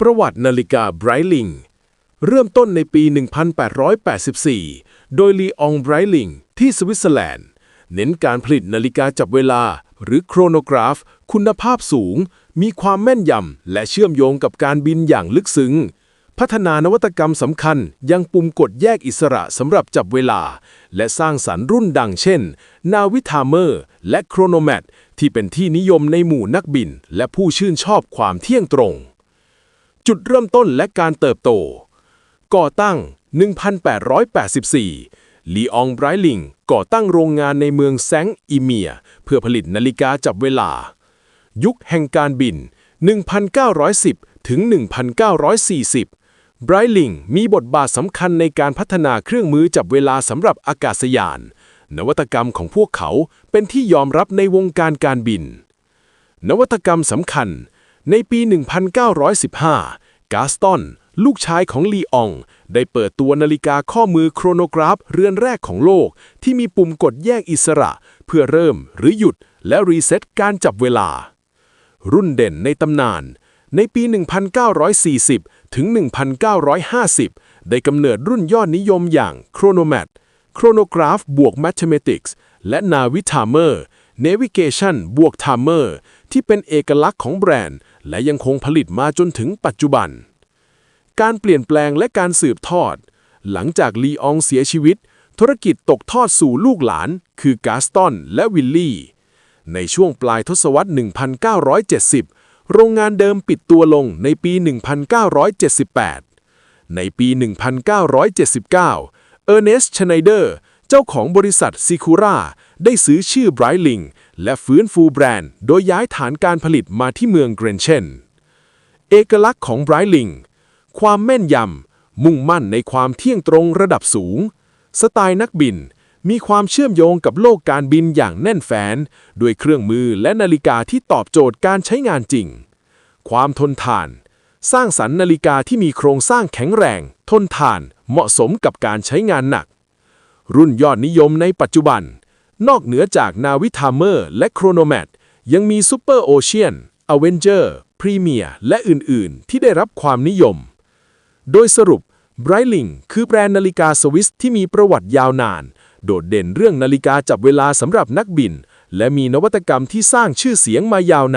ประวัตินาฬิกาไบรลิงเริ่มต้นในปี 1884 โดยลีอองไบรลิงที่สวิตเซอร์แลนด์ เน้นการผลิตนาฬิกาจับเวลา หรือโครโนกราฟ คุณภาพสูง มีความแม่นยำ และเชื่อมโยงกับการบินอย่างลึกซึ้ง พัฒนานวัตกรรมสำคัญยังปุ่มกดแยกอิสระสำหรับจับเวลา และสร้างสรรค์รุ่นดังเช่น นาวิทามเมอร์ และโครโนแมตที่เป็นที่นิยมในหมู่นักบิน และผู้ชื่นชอบความเที่ยงตรง จุดเริ่มต้นและการเติบโต ก่อตั้ง 1884 ลีอองไบรลิงก่อตั้งโรงงานในเมืองแซงต์อีเมีย เพื่อผลิตนาฬิกาจับเวลา ยุคแห่งการบิน 1910 ถึง 1940 ไบรลิงมีบทบาทสำคัญในการพัฒนาเครื่องมือจับเวลาสำหรับอากาศยาน นวัตกรรมของพวกเขาเป็นที่ยอมรับในวงการการบิน นวัตกรรมสำคัญ ในปี 1915 กาสตันลูกชายของลีออง ได้เปิดตัวนาฬิกาข้อมือโครโนกราฟเรือนแรกของโลก ที่มีปุ่มกดแยกอิสระ เพื่อเริ่มหรือหยุดและรีเซ็ตการจับเวลา รุ่นเด่นในตำนาน ในปี 1940 ถึง 1950 ได้กำเนิดรุ่นยอดนิยมอย่าง Chronomat Chronograph บวก Mathematics และ Navitimer Navigation บวก Timer ที่เป็นเอกลักษณ์ของแบรนด์ และยังคงผลิตมาจนถึงปัจจุบัน การเปลี่ยนแปลงและการสืบทอด หลังจากลีอองเสียชีวิต ธุรกิจตกทอดสู่ลูกหลาน คือกาสตันและวิลลี่ ในช่วงปลายทศวรรษ 1970 โรงงานเดิมปิดตัวลงในปี 1978 ในปี 1979 เออร์เนสต์ชไนเดอร์ เจ้าของบริษัทซิคูราได้ซื้อชื่อไบรลิง และฟื้นฟูแบรนด์ โดยย้ายฐานการผลิตมาที่เมืองเกรนเชน เอกลักษณ์ของไบรลิง ความแม่นยำ มุ่งมั่นในความเที่ยงตรงระดับสูง สไตล์นักบิน มีความเชื่อมโยงกับโลกการบินอย่างแน่นแฟ้นด้วยเครื่องมือและนาฬิกาที่ตอบโจทย์การใช้งานจริง ความทนทาน สร้างสรรค์นาฬิกาที่มีโครงสร้างแข็งแรง ทนทาน เหมาะสมกับการใช้งานหนัก รุ่นยอดนิยมในปัจจุบัน นอกเหนือจากนาวิทามเมอร์และโครโนแมตยังมีซูเปอร์โอเชียนอเวนเจอร์พรีเมียและอื่นๆ ที่ได้รับความนิยม โดยสรุป b r i l i n g คือแบรนด์นาฬิกาสวิสที่มีประวัติยาวนาน โดดเด่นเรื่องนาฬิกาจับเวลาสำหรับนักบิน และมีนวัตกรรมที่สร้างชื่อเสียงมายาวนาน